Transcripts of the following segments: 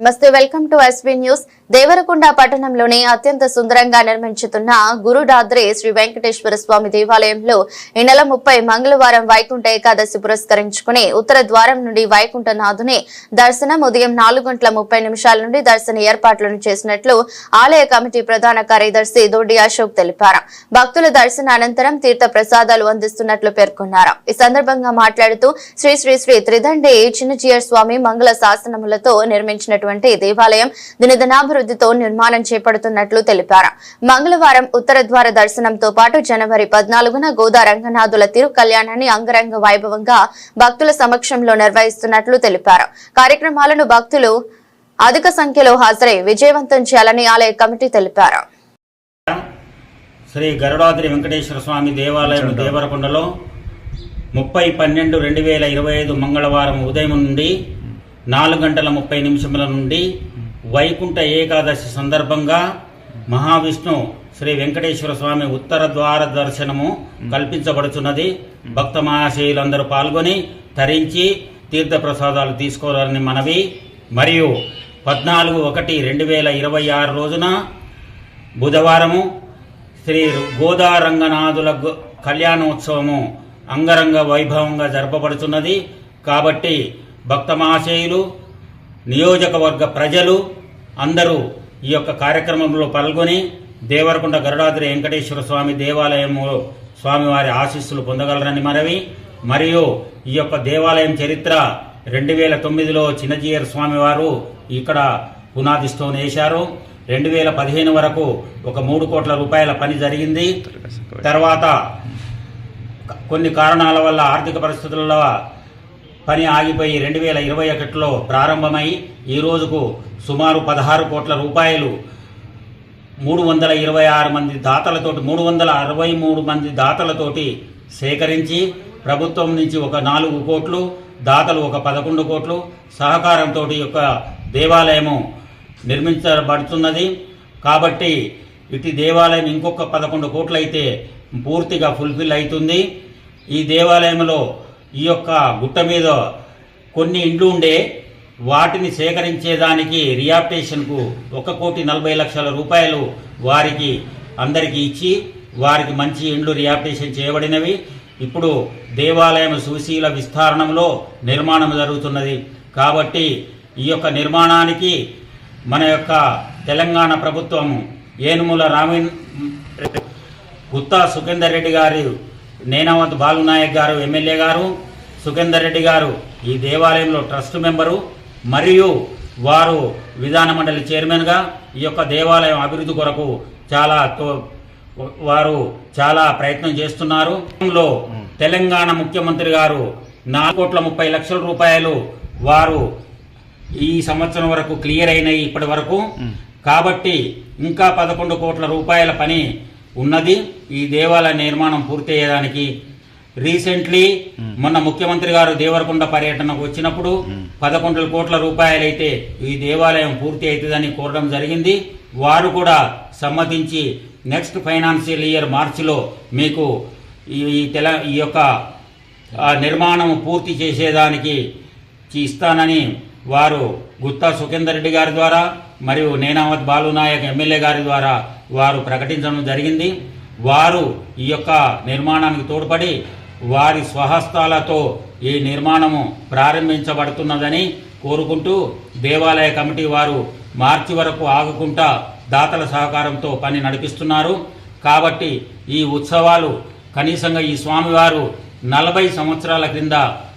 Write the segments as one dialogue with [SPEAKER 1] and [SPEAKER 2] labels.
[SPEAKER 1] నమస్తే welcome to SB news. Devarakonda పట్టణంలోని అత్యంత సుందరంగా నిర్మించుతున్న గురుడాద్రి శ్రీ వెంకటేశ్వర స్వామి దేవాలయంలో ఈ నెల ముప్పై మంగళవారం వైకుంఠ ఏకాదశి పురస్కరించుకుని ఉత్తర ద్వారం నుండి వైకుంఠనాథుని దర్శనం ఉదయం నాలుగు గంటల ముప్పై నిమిషాల నుండి దర్శన ఏర్పాట్లను చేసినట్లు ఆలయ కమిటీ ప్రధాన కార్యదర్శి దొడ్డి అశోక్ తెలిపారు. భక్తుల దర్శన అనంతరం తీర్థ ప్రసాదాలు అందిస్తున్నట్లు పేర్కొన్నారు. ఈ సందర్భంగా మాట్లాడుతూ శ్రీ శ్రీ శ్రీ త్రిదండి చిన్నజీయర్ స్వామి మంగళ శాసనములతో నిర్మించినటువంటి దేవాలయం దినదినాభివృద్ధితో నిర్మాణం చేపడుతున్నట్లు తెలిపారు. మంగళవారం ఉత్తర ద్వార దర్శనంతో పాటు జనవరి పద్నాలుగున గోదా రంగనాథుల తిరు కళ్యాణాన్ని అంగరంగ వైభవంగా భక్తుల సమక్షంలో నిర్వహిస్తున్నట్లు తెలిపారు. కార్యక్రమాలను భక్తులు అధిక సంఖ్యలో హాజరై విజయవంతం చేయాలని ఆలయ కమిటీ తెలిపారు.
[SPEAKER 2] శ్రీ గరుడాద్రి వెంకటేశ్వర స్వామి దేవాలయం దేవరకొండలో ముప్పై పన్నెండు రెండు వేల ఇరవై ఐదు మంగళవారం ఉదయం నుండి నాలుగు గంటల ముప్పై నిమిషముల నుండి వైకుంఠ ఏకాదశి సందర్భంగా మహావిష్ణు శ్రీ వెంకటేశ్వర స్వామి ఉత్తర ద్వార దర్శనము కల్పించబడుచున్నది. భక్త మహాశయులందరూ పాల్గొని తరించి తీర్థ ప్రసాదాలు తీసుకోవాలని మనవి. మరియు పద్నాలుగు ఒకటి రెండు వేల ఇరవై ఆరు రోజున బుధవారము శ్రీ గోదా రంగనాథుల కళ్యాణోత్సవము అంగరంగ వైభవంగా జరపబడుతున్నది కాబట్టి భక్తమాశయులు నియోజకవర్గ ప్రజలు అందరూ ఈ యొక్క కార్యక్రమంలో పాల్గొని దేవరకొండ గరుడాద్రి వెంకటేశ్వర స్వామి దేవాలయంలో స్వామివారి ఆశీస్సులు పొందగలరని మనవి. మరియు ఈ యొక్క దేవాలయం చరిత్ర రెండు వేల తొమ్మిదిలో చిన్నజీయర్ స్వామివారు ఇక్కడ పునాది స్టోన్ వేశారు. రెండు వేల పదిహేను వరకు ఒక మూడు కోట్ల రూపాయల పని జరిగింది. తర్వాత కొన్ని కారణాల వల్ల ఆర్థిక పరిస్థితుల పని ఆగిపోయి రెండు వేల ఇరవై ఒకటిలో ప్రారంభమై ఈ రోజుకు సుమారు పదహారు కోట్ల రూపాయలు మూడు వందల ఇరవై ఆరు మంది దాతలతోటి మూడు వందల అరవై మూడు మంది దాతలతోటి సేకరించి ప్రభుత్వం నుంచి ఒక నాలుగు కోట్లు దాతలు ఒక పదకొండు కోట్లు సహకారంతో యొక్క దేవాలయము నిర్మించబడుతున్నది. కాబట్టి ఇటు దేవాలయం ఇంకొక పదకొండు కోట్లు అయితే పూర్తిగా ఫుల్ఫిల్ అవుతుంది. ఈ దేవాలయంలో ఈ యొక్క గుట్ట మీద కొన్ని ఇండ్లు ఉండే వాటిని సేకరించేదానికి రియాప్టేషన్కు ఒక కోటి నలభై లక్షల రూపాయలు వారికి అందరికీ ఇచ్చి వారికి మంచి ఇండ్లు రియాప్టేషన్ చేయబడినవి. ఇప్పుడు దేవాలయం సుశీల విస్తారణంలో నిర్మాణం జరుగుతున్నది. కాబట్టి ఈ యొక్క నిర్మాణానికి మన యొక్క తెలంగాణ ప్రభుత్వం ఏనుముల రామిన్ గుత్తా సుఖేందర్ రెడ్డి గారు నేనావంత్ బాలునాయక్ గారు ఎమ్మెల్యే గారు సుఖేందర్ రెడ్డి గారు ఈ దేవాలయంలో ట్రస్ట్ మెంబరు మరియు వారు విధాన మండలి చైర్మన్గా ఈ యొక్క దేవాలయం అభివృద్ధి కొరకు చాలా వారు చాలా ప్రయత్నం చేస్తున్నారు. తెలంగాణ ముఖ్యమంత్రి గారు నాలుగు కోట్ల ముప్పై లక్షల రూపాయలు వారు ఈ సంవత్సరం వరకు క్లియర్ అయినాయి ఇప్పటి వరకు. కాబట్టి ఇంకా పదకొండు కోట్ల రూపాయల పని ఉన్నది. ఈ దేవాలయ నిర్మాణం పూర్తి అయ్యేదానికి రీసెంట్లీ మొన్న ముఖ్యమంత్రి గారు దేవరకొండ పర్యటనకు వచ్చినప్పుడు పదకొండు కోట్ల రూపాయలైతే ఈ దేవాలయం పూర్తి అవుతుందని కోరడం జరిగింది. వారు కూడా సమ్మతించి నెక్స్ట్ ఫైనాన్షియల్ ఇయర్ మార్చిలో మీకు ఈ ఈ తెల ఈ యొక్క నిర్మాణం పూర్తి చేసేదానికి ఇస్తానని వారు గుత్తా సుఖేందర్ రెడ్డి గారి ద్వారా మరియు నేనావత్ బాలునాయక్ ఎమ్మెల్యే గారి ద్వారా వారు ప్రకటించడం జరిగింది. వారు ఈ యొక్క నిర్మాణానికి తోడ్పడి వారి స్వహస్తాలతో ఈ నిర్మాణము ప్రారంభించబడుతున్నదని కోరుకుంటూ దేవాలయ కమిటీ వారు మార్చి వరకు ఆగకుండా దాతల సహకారంతో పని నడిపిస్తున్నారు. కాబట్టి ఈ ఉత్సవాలు కనీసంగా ఈ స్వామివారు నలభై సంవత్సరాల క్రింద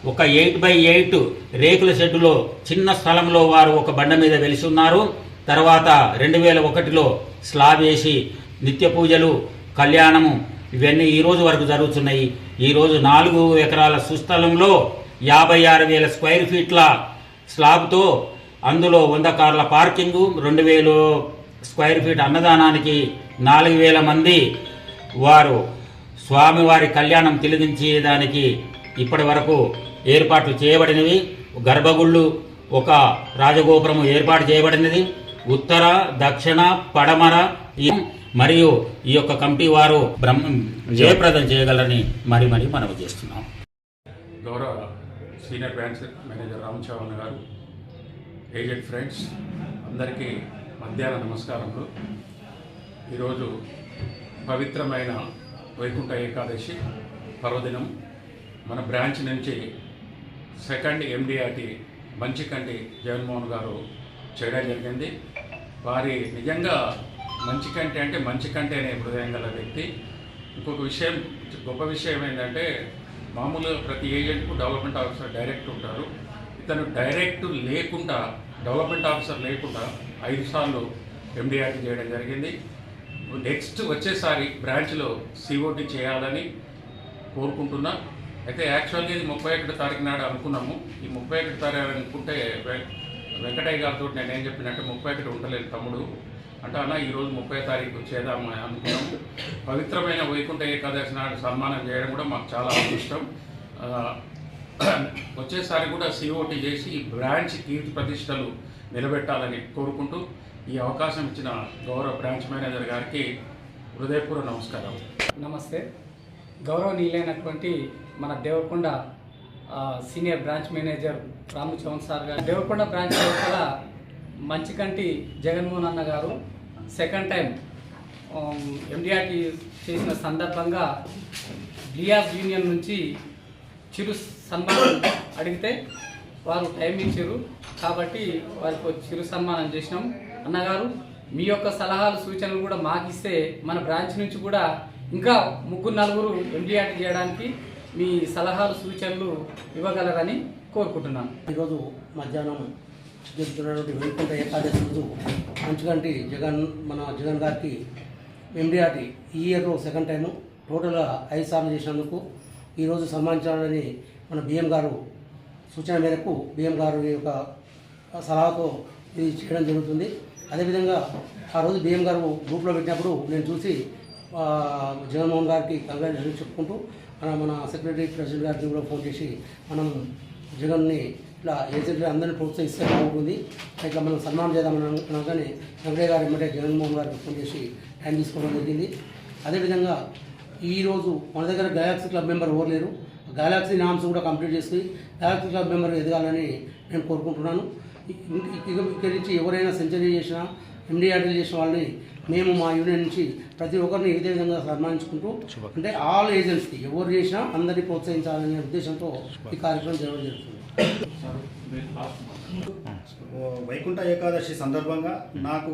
[SPEAKER 2] ఒక ఎయిట్ బై ఎయిట్ రేకుల షెడ్డులో చిన్న స్థలంలో వారు ఒక బండ మీద వెలిసి ఉన్నారు తర్వాత రెండు వేల ఒకటిలో స్లాబ్ వేసి నిత్య పూజలు కళ్యాణము ఇవన్నీ ఈ రోజు వరకు జరుగుతున్నాయి. ఈరోజు నాలుగు ఎకరాల సుస్థలంలో యాభై ఆరు వేల స్క్వేర్ ఫీట్ల స్లాబ్తో అందులో వంద కార్ల పార్కింగు రెండు వేలు స్క్వేర్ ఫీట్ అన్నదానానికి నాలుగు వేల మంది వారు స్వామివారి కళ్యాణం తెలిగించేదానికి ఇప్పటి వరకు ఏర్పాట్లు చేయబడినవి. గర్భగుళ్ళు ఒక రాజగోపురము ఏర్పాటు చేయబడినది. ఉత్తర దక్షిణ పడమర ఈ- మరియు ఈ యొక్క కమిటీ వారు బ్రహ్మ జయప్రదం చేయగలరని మరి మరి మనవి చేస్తున్నాం.
[SPEAKER 3] గౌరవ senior branch manager Ram Chauhan garu agent friends అందరికీ మధ్యాహ్న నమస్కారములు. ఈరోజు పవిత్రమైన వైకుంఠ ఏకాదశి పర్వదినం. మన బ్రాంచ్ నుంచి సెకండ్ ఎండిఆర్టి మంచికంటి జగన్మోహన్ గారు చేయడం జరిగింది. వారి నిజంగా మంచి కంటే అంటే మంచికంటి అనే హృదయం గల వ్యక్తి. ఇంకొక విషయం గొప్ప విషయం ఏంటంటే మామూలుగా ప్రతి ఏజెంట్కు డెవలప్మెంట్ ఆఫీసర్ డైరెక్ట్ ఉంటారు. ఇతను డైరెక్ట్ లేకుండా డెవలప్మెంట్ ఆఫీసర్ లేకుండా ఐదు సార్లు ఎండిఆర్టీ చేయడం జరిగింది. నెక్స్ట్ వచ్చేసారి బ్రాంచ్లో సిఓటి చేయాలని కోరుకుంటున్నా. అయితే యాక్చువల్గా ఇది ముప్పై ఒకటి తారీఖు నాడు అనుకున్నాము. ఈ ముప్పై ఒకటి తారీఖు అనుకుంటే వెంకటయ్య గారితో నేనేం చెప్పినట్టు ముప్పై ఒకటి ఉండలేదు తమ్ముడు. అంటే అన్న ఈరోజు ముప్పై తారీఖు చేద్దాం అనుకున్నాం. పవిత్రమైన వైకుంఠ ఏకాదశి నాడు సన్మానం చేయడం కూడా మాకు చాలా అదృష్టం. వచ్చేసారి కూడా సిఓటి చేసి బ్రాంచ్ కీర్తి ప్రతిష్టలు నిలబెట్టాలని కోరుకుంటూ ఈ అవకాశం ఇచ్చిన గౌరవ బ్రాంచ్ మేనేజర్ గారికి హృదయపూర్వ నమస్కారం.
[SPEAKER 4] నమస్తే. గౌరవనీయులైనటువంటి మన Devarakonda senior branch manager Ramu Chauhan sir garu. Devarakonda branch లోపల మంచికంటి జగన్మోహన్ అన్న గారు సెకండ్ టైం ఎండిఆర్టీ చేసిన సందర్భంగా బిఆర్ యూనియన్ నుంచి చిరు సన్మానం అడిగితే వారు టైం ఇచ్చారు. కాబట్టి వారికి చిరు సన్మానం చేసినాం. అన్నగారు మీ యొక్క సలహాలు సూచనలు కూడా మాకు ఇస్తే మన బ్రాంచ్ నుంచి కూడా ఇంకా ముగ్గురు నలుగురు ఎండిఆర్టీ చేయడానికి మీ సలహాలు సూచనలు ఇవ్వగలరని కోరుకుంటున్నాను.
[SPEAKER 5] ఈరోజు మధ్యాహ్నం జరుగుతున్నటువంటి వైకుంఠ ఏకాదశి రోజు మంచుగంటి జగన్ మన జగన్ గారికి ఎండిఆర్టీ ఈ ఇయర్లో సెకండ్ టైము టోటల్గా ఐదు సార్లు చేసినందుకు ఈరోజు సన్మానించాలని మన బిఎం గారు సూచన మేరకు బిఎం గారు యొక్క సలహాతో ఇది చేయడం జరుగుతుంది. అదేవిధంగా ఆ రోజు బిఎం గారు గ్రూప్లో పెట్టినప్పుడు నేను చూసి జగన్మోహన్ గారికి కంగ్రాచులేషన్ చెప్పుకుంటూ మన మన సెక్రటరీ ప్రెసిడెంట్ గారికి కూడా ఫోన్ చేసి మనం జగన్ని ఇట్లా ఏజెంట్ అందరినీ ప్రోత్సహిస్తే బాగుంటుంది. ఇట్లా మనం సన్మానం చేద్దామని అనగానే కానీ వెంకయ్య గారు ఎమ్మటే జగన్మోహన్ గారికి ఫోన్ చేసి టైం తీసుకోవడం జరిగింది. అదేవిధంగా ఈరోజు మన దగ్గర గయాక్సీ క్లబ్ మెంబర్ ఎవరు లేరు? నామ్స్ కూడా కంప్లీట్ చేసి గయాక్సీ క్లబ్ మెంబర్ ఎదగాలని నేను కోరుకుంటున్నాను. ఇక ఇక్కడి నుంచి ఎవరైనా సెంచరీ చేసినా ఎండిఆర్డీ చేసిన వాళ్ళని మేము మా యూనియన్ నుంచి ప్రతి ఒక్కరిని ఇదే విధంగా సన్మానించుకుంటూ అంటే ఆల్ ఏజెంట్స్కి ఎవరు చేసినా అందరినీ ప్రోత్సహించాలనే ఉద్దేశంతో ఈ కార్యక్రమం జరగడం జరుగుతుంది.
[SPEAKER 6] వైకుంఠ ఏకాదశి సందర్భంగా నాకు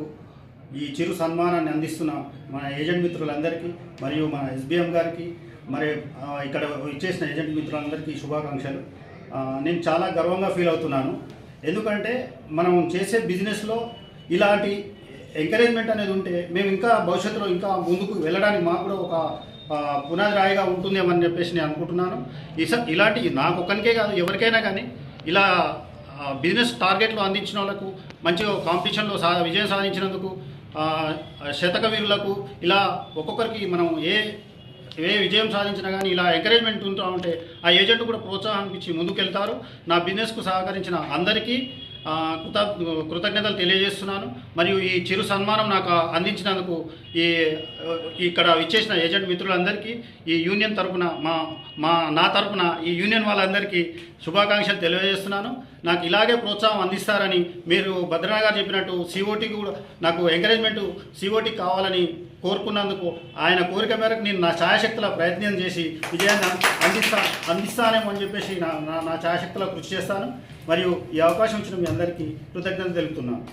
[SPEAKER 6] ఈ చిరు సన్మానాన్ని అందిస్తున్న మన ఏజెంట్ మిత్రులందరికీ మరియు మన ఎస్బిఎం గారికి మరి ఇక్కడ ఇచ్చేసిన ఏజెంట్ మిత్రులందరికీ శుభాకాంక్షలు. నేను చాలా గర్వంగా ఫీల్ అవుతున్నాను. ఎందుకంటే మనం చేసే బిజినెస్లో ఇలాంటి ఎంకరేజ్మెంట్ అనేది ఉంటే మేము ఇంకా భవిష్యత్తులో ఇంకా ముందుకు వెళ్ళడానికి మాకు కూడా ఒక పునాది రాయిగా ఉంటుందేమని చెప్పేసి నేను అనుకుంటున్నాను. ఇలాంటి నాకు ఒక్కరికే కాదు ఎవరికైనా కానీ ఇలా బిజినెస్ టార్గెట్లు అందించిన వాళ్ళకు మంచిగా కాంపిటీషన్లో సా విజయం సాధించినందుకు శతక వీరులకు ఇలా ఒక్కొక్కరికి మనం ఏ ఏ విజయం సాధించినా కానీ ఇలా ఎంకరేజ్మెంట్ ఉంటూ ఉంటే ఆ ఏజెంట్ కూడా ప్రోత్సాహం ఇచ్చి ముందుకెళ్తారు. నా బిజినెస్కు సహకరించిన అందరికీ కృత కృతజ్ఞతలు తెలియజేస్తున్నాను. మరియు ఈ చిరు సన్మానం నాకు అందించినందుకు ఈ ఇక్కడ ఇచ్చేసిన ఏజెంట్ మిత్రులందరికీ ఈ యూనియన్ తరపున మా మా నా తరపున ఈ యూనియన్ వాళ్ళందరికీ శుభాకాంక్షలు తెలియజేస్తున్నాను. నాకు ఇలాగే ప్రోత్సాహం అందిస్తారని మీరు భద్రనా గారు చెప్పినట్టు సిఓటికి కూడా నాకు ఎంకరేజ్మెంట్ సిఓటి కావాలని కోరుకున్నందుకు ఆయన కోరిక మేరకు నేను నా ఛాయశక్తుల ప్రయత్నం చేసి విజయాన్ని అందిస్తా అందిస్తానేమో అని చెప్పేసి నా నా- నా ఛాయశక్తుల కృషి చేస్తాను. మరియు ఈ అవకాశం ఇచ్చిన మీ అందరికీ కృతజ్ఞతలు తెలుపుతున్నాను.